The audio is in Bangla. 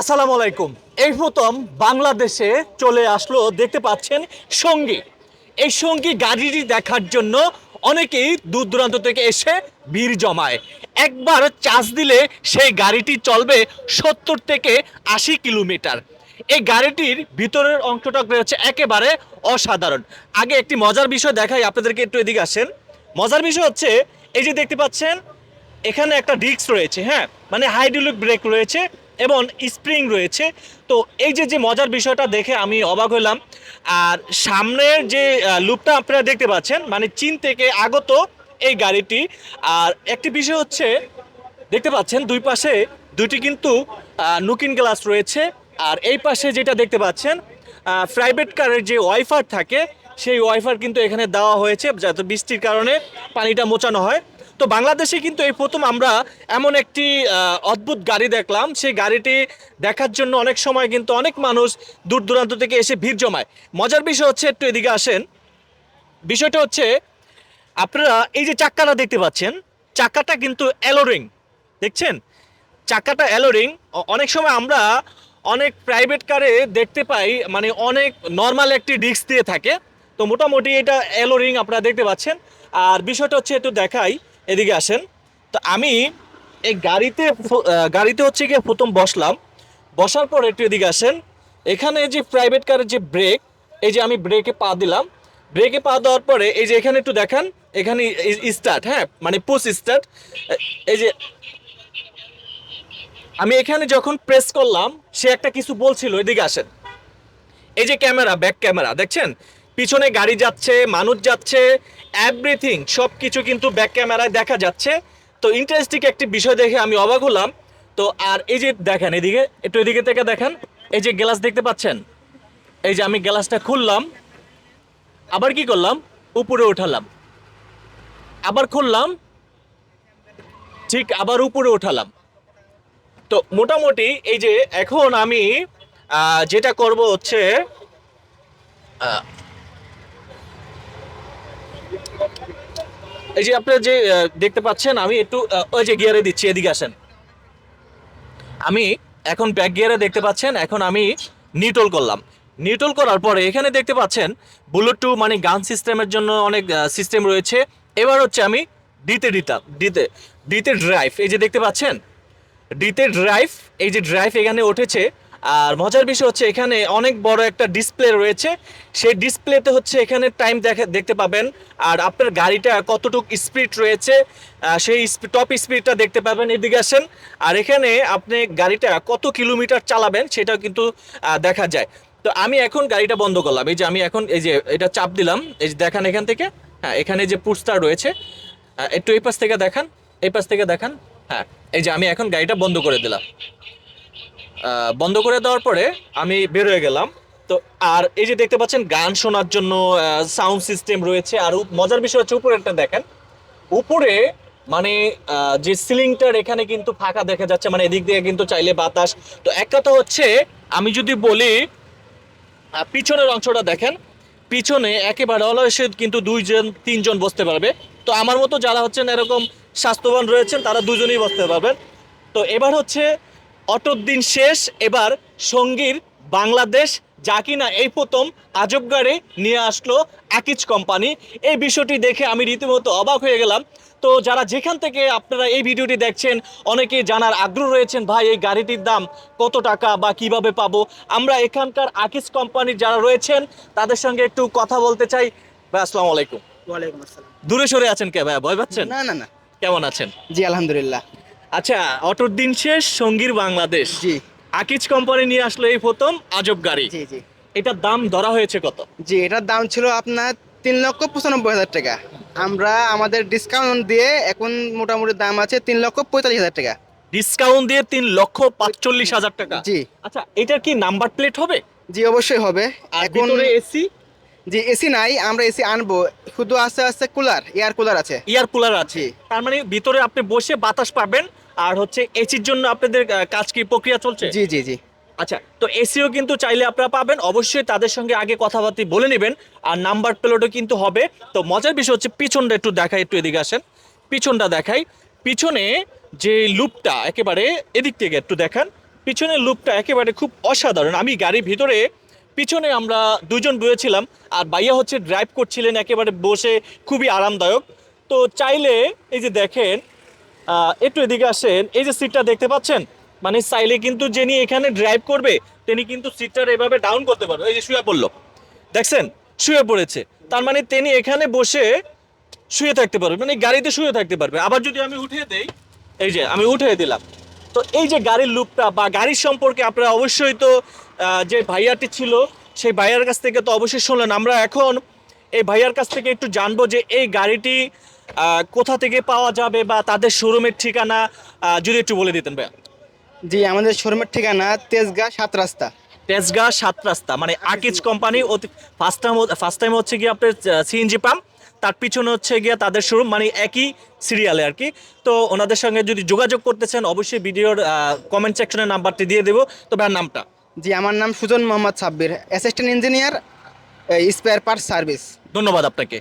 আসসালামু আলাইকুম। এই প্রথম বাংলাদেশে চলে আসলো, দেখতে পাচ্ছেন সঙ্গী। এই সঙ্গী গাড়িটি দেখার জন্য অনেকেই দূর দূরান্ত থেকে এসে ভিড় জমায়। একবার চার্জ দিলে সেই গাড়িটি চলবে সত্তর থেকে আশি কিলোমিটার। এই গাড়িটির ভিতরের অংশটা রয়েছে একেবারে অসাধারণ। আগে একটি মজার বিষয় দেখাই, আপনাদেরকে একটু এদিকে আসেন। মজার বিষয় হচ্ছে, এই যে দেখতে পাচ্ছেন, এখানে একটা ডিস্ক রয়েছে হ্যাঁ? মানে হাইড্রোলিক ব্রেক রয়েছে। এবং স্প্রিং রয়েছে। তো এই যে যে মজার বিষয়টা দেখে আমি অবাক হলাম। আর সামনের যে লুপটা আপনারা দেখতে পাচ্ছেন মানে চীন থেকে আগত এই গাড়িটি। আর একটি বিষয় হচ্ছে, দেখতে পাচ্ছেন দুই পাশে দুইটি কিন্তু নুকিন গ্লাস রয়েছে। আর এই পাশে যেটা দেখতে পাচ্ছেন প্রাইভেট কারের যে ওয়াইফার থাকে, সেই ওয়াইফার কিন্তু এখানে দেওয়া হয়েছে, যাতে বৃষ্টির কারণে পানিটা মোচানো হয়। তো বাংলাদেশে কিন্তু এই প্রথম আমরা এমন একটি অদ্ভুত গাড়ি দেখলাম। সেই গাড়িটি দেখার জন্য অনেক সময় কিন্তু অনেক মানুষ দূর দূরান্ত থেকে এসে ভিড় জমায়। মজার বিষয় হচ্ছে, একটু এদিকে আসেন। বিষয়টা হচ্ছে, আপনারা এই যে চাক্কাটা দেখতে পাচ্ছেন, চাকাটা কিন্তু অ্যালোরিং দেখছেন? চাকাটা অ্যালোরিং অনেক সময় আমরা অনেক প্রাইভেট কারে দেখতে পাই মানে অনেক নর্মাল একটি ডিস্ক দিয়ে থাকে। তো মোটামুটি এটা অ্যালোরিং আপনারা দেখতে পাচ্ছেন। আর বিষয়টা হচ্ছে, একটু দেখাই। এদিকে আসেন। তো আমি এই গাড়িতে গাড়িতে হচ্ছে গিয়ে প্রথম বসলাম। বসার পর একটু এদিকে আসেন। এখানে যে প্রাইভেট কারের যে ব্রেক এই যে আমি ব্রেকে পা দিলাম। ব্রেকে পা দেওয়ার পরে এই যে এখানে একটু দেখান, এখানে স্টার্ট হ্যাঁ মানে পুশ স্টার্ট এই যে আমি এখানে যখন প্রেস করলাম, সে একটা কিছু বলছিল, এদিকে আসেন। এই যে ক্যামেরা ব্যাক ক্যামেরা দেখছেন? পিছনে গাড়ি যাচ্ছে, মানুষ যাচ্ছে এভরিথিং সব কিছু কিন্তু ব্যাক ক্যামেরায় দেখা যাচ্ছে। তো ইন্টারেস্টিং একটি বিষয় দেখে আমি অবাক হলাম। তো আর এই যে দেখেন, এদিকে, একটু এদিকে থেকে দেখেন। এই যে গ্লাস দেখতে পাচ্ছেন? এই যে আমি গ্লাসটা খুললাম। আবার কি করলাম? উপরে উঠালাম। আবার খুললাম। ঠিক আবার উপরে উঠালাম। তো মোটামুটি এই যে এখন আমি যেটা করব হচ্ছে এই যে আপনারা যে দেখতে পাচ্ছেন, আমি একটু ওই যে গিয়ারে দিচ্ছি, এদিকে আসেন। আমি এখন ব্যাক গিয়ারে দেখতে পাচ্ছেন, এখন আমি নিউট্রল করলাম। নিউট্রল করার পরে এখানে দেখতে পাচ্ছেন বুলেট টু মানে গান সিস্টেমের জন্য অনেক সিস্টেম রয়েছে। এবার হচ্ছে আমি ডিতে দিতাম ডিতে ডিতে ড্রাইভ এই যে দেখতে পাচ্ছেন? ডিতে ড্রাইভ এই যে ড্রাইভ এখানে উঠেছে। আর মজার বিষয় হচ্ছে এখানে অনেক বড় একটা ডিসপ্লে রয়েছে। সেই ডিসপ্লেতে হচ্ছে এখানে টাইম দেখা, দেখতে পাবেন। আর আপনার গাড়িটা কতটুকু স্পিড রয়েছে সেই টপ স্পিডটা দেখতে পাবেন এদিকে আসেন। আর এখানে আপনি গাড়িটা কত কিলোমিটার চালাবেন সেটাও কিন্তু দেখা যায়। তো আমি এখন গাড়িটা বন্ধ করলাম। এই যে আমি এখন, এই যে এটা চাপ দিলাম। এই যে দেখান এখান থেকে। হ্যাঁ এখানে যে পুস্টার রয়েছে একটু এই পাশ থেকে দেখান, এই পাশ থেকে দেখান। হ্যাঁ এই যে আমি এখন গাড়িটা বন্ধ করে দিলাম। বন্ধ করে দেওয়ার পরে আমি বের হয়ে গেলাম। তো আর এই যে দেখতে পাচ্ছেন, গান শোনার জন্য সাউন্ড সিস্টেম রয়েছে। আর মজার বিষয় হচ্ছে উপরেরটা দেখেন। উপরে মানে যে সিলিংটার এখানে কিন্তু ফাঁকা দেখা যাচ্ছে মানে এদিক দিয়ে কিন্তু চাইলে বাতাস। তো এক কথা হচ্ছে, আমি যদি বলি পিছনের অংশটা দেখেন। পিছনে একেবারে অলসে কিন্তু দুইজন, তিনজন বসতে পারবে। তো আমার মতো যারা হচ্ছেন এরকম স্বাস্থ্যবান রয়েছেন, তারা দুজনেই বসতে পারবেন। তো এবার হচ্ছে অটোর দিন শেষ এবার সঙ্গীর বাংলাদেশ যা কিনা এই প্রথম আজব গাড়ি নিয়ে আসলো আকিজ কোম্পানি। এই বিষয়টি দেখে আমি রীতিমতো অবাক হয়ে গেলাম। তো যারা যেখান থেকে আপনারা এই ভিডিওটি দেখছেন অনেকেই জানার আগ্রহ রয়েছেন ভাই এই গাড়িটির দাম কত টাকা বা কীভাবে পাবো? আমরা এখানকার আকিজ কোম্পানির যারা রয়েছেন তাদের সঙ্গে একটু কথা বলতে চাই। ভাই আসসালামু আলাইকুম। ওয়ালাইকুম আসসালাম। দূরে সরে আছেন কে ভাই? ভয় পাচ্ছেন? না না না। কেমন আছেন? জি আলহামদুলিল্লাহ। আচ্ছা অটোর দিন শেষ সঙ্গীর বাংলাদেশ। জি। আকিজ কোম্পানি নিয়ে আসলো এই প্রথম আজব গাড়ি। জি জি। এটার দাম ধরা হয়েছে কত? জি এটার দাম ছিল আপনার তিন লক্ষ পঁচানব্বই হাজার টাকা। আমরা আমাদের ডিসকাউন্ট দিয়ে এখন মোটামুটি দাম আছে তিন লক্ষ পঁয়তাল্লিশ হাজার টাকা। ডিসকাউন্ট দিয়ে তিন লক্ষ পাঁচচল্লিশ হাজার টাকা। জি। আচ্ছা এটার কি নাম্বার প্লেট হবে? জি অবশ্যই হবে। এখন এসি জি এসি নাই আমরা এসি আনব। শুধু আস্তে আস্তে কুলার এয়ার কুলার আছে। এয়ার কুলার আছে। তার মানে ভিতরে আপনি বসে বাতাস পাবেন আর হচ্ছে এসির জন্য আপনাদের কাজ কি প্রক্রিয়া চলছে? জি জি জি। আচ্ছা তো এসিও কিন্তু চাইলে আপনারা পাবেন। অবশ্যই তাদের সঙ্গে আগে কথাবার্তা বলে নেবেন। আর নাম্বার প্লেটও কিন্তু হবে। তো মজার বিষয় হচ্ছে পিছনটা একটু দেখাই একটু এদিকে আসেন। পিছনটা দেখাই। পিছনে যে লুপটা একেবারে এদিক থেকে একটু দেখান। পিছনের লুপটা একেবারে খুব অসাধারণ। আমি গাড়ির ভিতরে পিছনে আমরা দুজন বসেছিলাম আর বাইয়া হচ্ছে ড্রাইভ করছিলেন একেবারে বসে খুবই আরামদায়ক। তো চাইলে এই যে দেখেন একটু এদিকে আসেন। এই যে সিটটা দেখতে পাচ্ছেন? মানে চাইলে কিন্তু যিনি এখানে ড্রাইভ করবে, তিনি কিন্তু সিটটার এভাবে ডাউন করতে পারবে। এই যে শুয়ে পড়ল। দেখছেন? শুয়ে পড়েছে। তার মানে তিনি এখানে বসে শুয়ে থাকতে পারবে। মানে গাড়িতে শুয়ে থাকতে পারবে। আবার যদি আমি উঠিয়ে দেই, এই যে আমি উঠিয়ে দিলাম। তো এই যে গাড়ির লুকটা বা গাড়ির সম্পর্কে আপনারা অবশ্যই তো যে ভাইয়াটি ছিল, সেই ভাইয়ার কাছ থেকে তো অবশ্যই শুনলেন। আমরা এখন এই ভাইয়ার কাছ থেকে একটু জানব যে এই গাড়িটি কোথা থেকে পাওয়া যাবে বা তাদের শোরুমের ঠিকানা যদি একটু বলে দিতেন ভাইয়া। জি আমাদের শোরুমের ঠিকানা তেজগাঁ সাত রাস্তা। তেজগাঁ সাত রাস্তা মানে Akij company first time first time হচ্ছে গিয়ে আপনার সিএনজি পাম্প তার পিছনে হচ্ছে গিয়ে তাদের শোরুম মানে একই সিরিয়ালে আর কি। তো ওনাদের সঙ্গে যদি যোগাযোগ করতে চান অবশ্যই ভিডিওর কমেন্ট সেকশনে নাম্বারটি দিয়ে দেবো। তো ভাইয়ার নামটা? জি আমার নাম Sujan Mohammad Sabbir assistant engineer spare part service ধন্যবাদ আপনাকে।